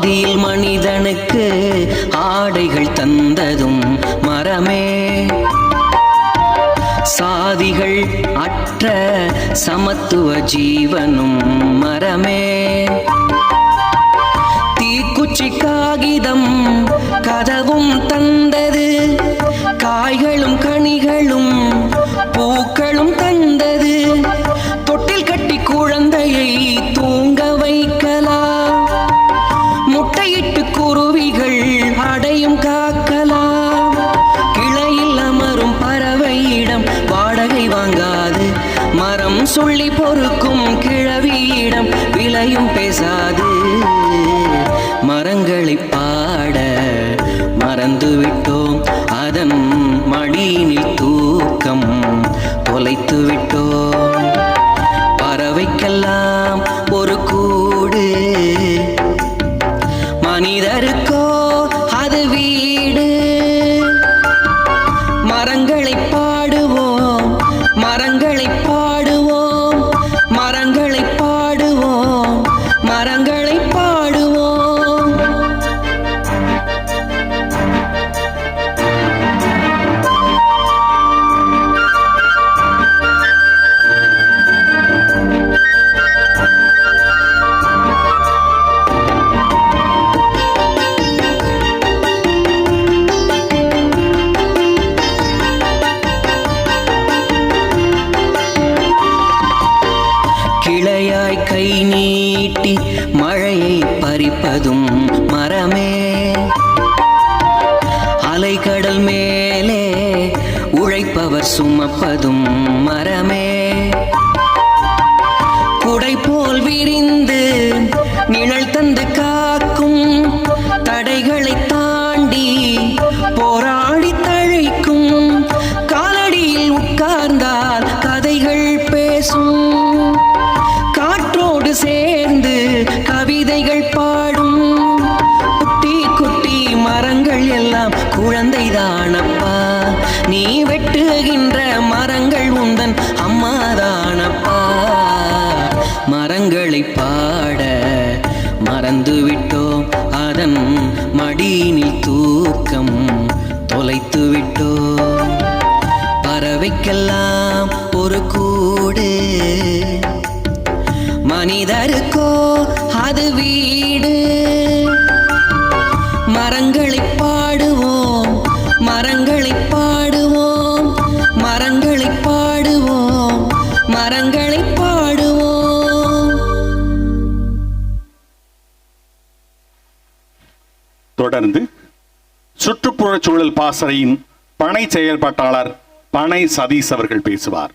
ஆதியில் மனிதனுக்கு ஆடைகள் தந்ததும் மரமே. சாதிகள் அற்ற சமத்துவ ஜீவனும் மரமே. தீக்குச்சி காகிதம் கதவும் தந்தது காய்களும் போகும் கிழவியிடம் விலையும் பேசாது. மரங்களை பாட மறந்துவிட்டோம். அதன் மடியினில் தூக்கம் தொலைத்து விட்டோம் பறவைக்கெல்லாம் ஒரு கூடு. மனிதருக்கோ அது வீடு. மரங்களை பாடுவோம் மரங்களை சுமப்பதும் மரமே. குடைப்பு நீ வெட்டுகின்ற மரங்கள் உந்தன் அம்மாதானப்பா. மரங்களை பாட மறந்து விட்டோம் அதன் மடியினில் தூக்கம் தொலைத்து விட்டோம் பறவைக்கெல்லாம் ஒரு கூடு. மனிதருக்கோ அது வீடு. மரங்களை பாடுவோம். தொடர்ந்து சுற்றுப்புறச் சூழல் பாசறையின் பனை செயல்பாட்டாளர் பனை சதீஷ் அவர்கள் பேசுவார்.